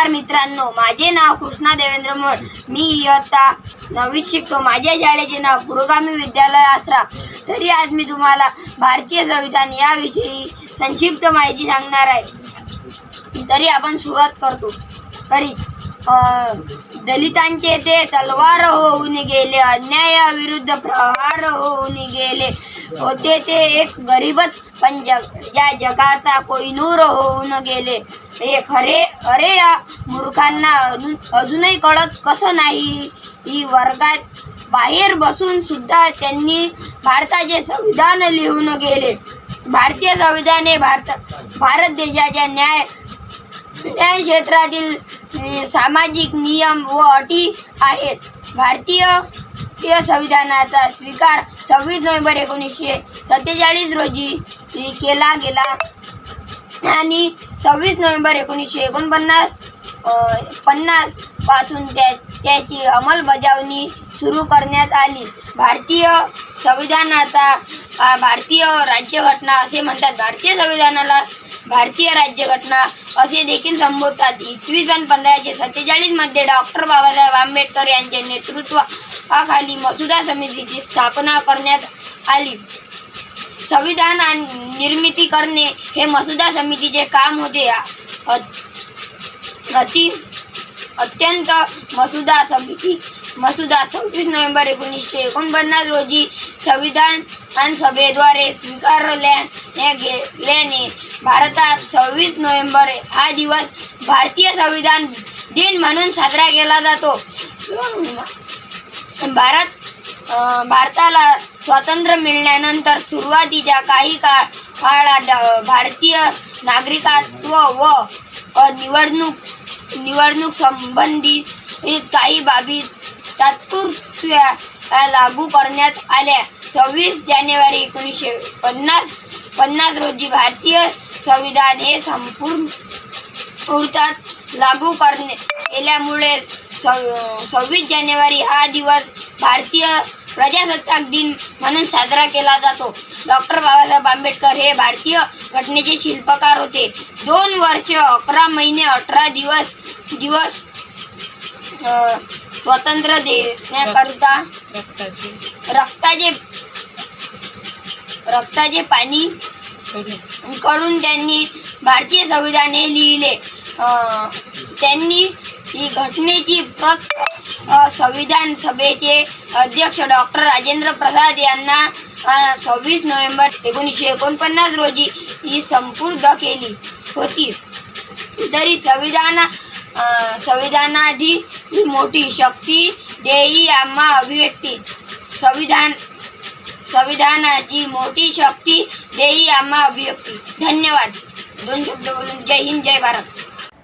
नमस्कार मित्रांनो माझे नाव कृष्णा देवेंद्र मोळ. मी इयत्ता नववीत शिकतो. माझ्या शाळेचे नाव पुरोगामी विद्यालय आसरा. तरी आज मी तुम्हाला भारतीय संविधान याविषयी संक्षिप्त माहिती सांगणार आहे. तरी आपण सुरुवात करतो. करीत दलितांचे ते तलवार होऊन गेले अन्यायाविरुद्ध प्रहार होऊन गेले. होते ते एक गरीबच पण जग या जगाचा कोहिनूर होऊन गेले. हे खरे अरे या मूर्खांना अजून अजूनही कळत कसं नाही? ही वर्गात बाहेर बसून सुद्धा त्यांनी भारताचे संविधान लिहून गेले. भारतीय संविधान हे भारत भारत देशाच्या न्याय न्याय क्षेत्रातील सामाजिक नियम व अटी आहेत. भारतीय संविधानाचा स्वीकार सव्वीस नोव्हेंबर एकोणीसशे सत्तेचाळीस रोजी केला गेला. आणि सव्वीस नोव्हेंबर एकोणीसशे एकोणपन्नास पन्नासपासून त्या त्याची अंमलबजावणी सुरू करण्यात आली. भारतीय संविधानाचा भारतीय राज्यघटना असे म्हणतात. भारतीय संविधानाला भारतीय राज्यघटना असे देखील संबोधतात. इसवी सन पंधराशे सत्तेचाळीसमध्ये डॉक्टर बाबासाहेब आंबेडकर यांच्या नेतृत्वाखाली मसुदा समितीची स्थापना करण्यात आली. संविधान आणि निर्मिती करणे हे मसुदा समितीचे काम होते. अति अत्यंत मसुदा समिती मसुदा सव्वीस नोव्हेंबर एकोणीसशे एकोणपन्नास रोजी संविधान सभेद्वारे स्वीकारल्या गेल्याने भारतात सव्वीस नोव्हेंबर हा दिवस भारतीय संविधान दिन म्हणून साजरा केला जातो. भारत भारताला स्वातंत्र्य मिळण्यानंतर सुरुवातीच्या काही काळ काळात भारतीय नागरिकत्व व निवडणूक निवडणूक संबंधित काही बाबी तात्पुरत्या लागू करण्यात आल्या. सव्वीस जानेवारी एकोणीसशे पन्नास पन्नास रोजी भारतीय संविधान हे संपूर्ण पूर्तात लागू करणे केल्यामुळे सव्वीस जानेवारी हा दिवस भारतीय प्रजासत्ताक दिन म्हणून साजरा केला जातो. डॉक्टर बाबासाहेब आंबेडकर हे भारतीय घटनेचे शिल्पकार होते. दोन वर्ष अकरा महिने अठरा दिवस दिवस अ, स्वातंत्र्य देण्याकरिता रक्ताची. रक्ताचे पाणी करून. त्यांनी भारतीय संविधान हे लिहिले त्यांनी ही घटनेची प्रत संविधान सभेचे अध्यक्ष डॉक्टर राजेंद्र प्रसाद यांना सव्वीस नोव्हेंबर एकोणीसशे एकोणपन्नास रोजी ही संपूर्ण केली होती. तरी संविधान संविधानाधी ही मोठी शक्ती देई आम्हा अभिव्यक्ती. संविधान संविधानाची मोठी शक्ती देई आम्हा अभिव्यक्ती. धन्यवाद. दोन शब्द बोलून. जय हिंद जय भारत.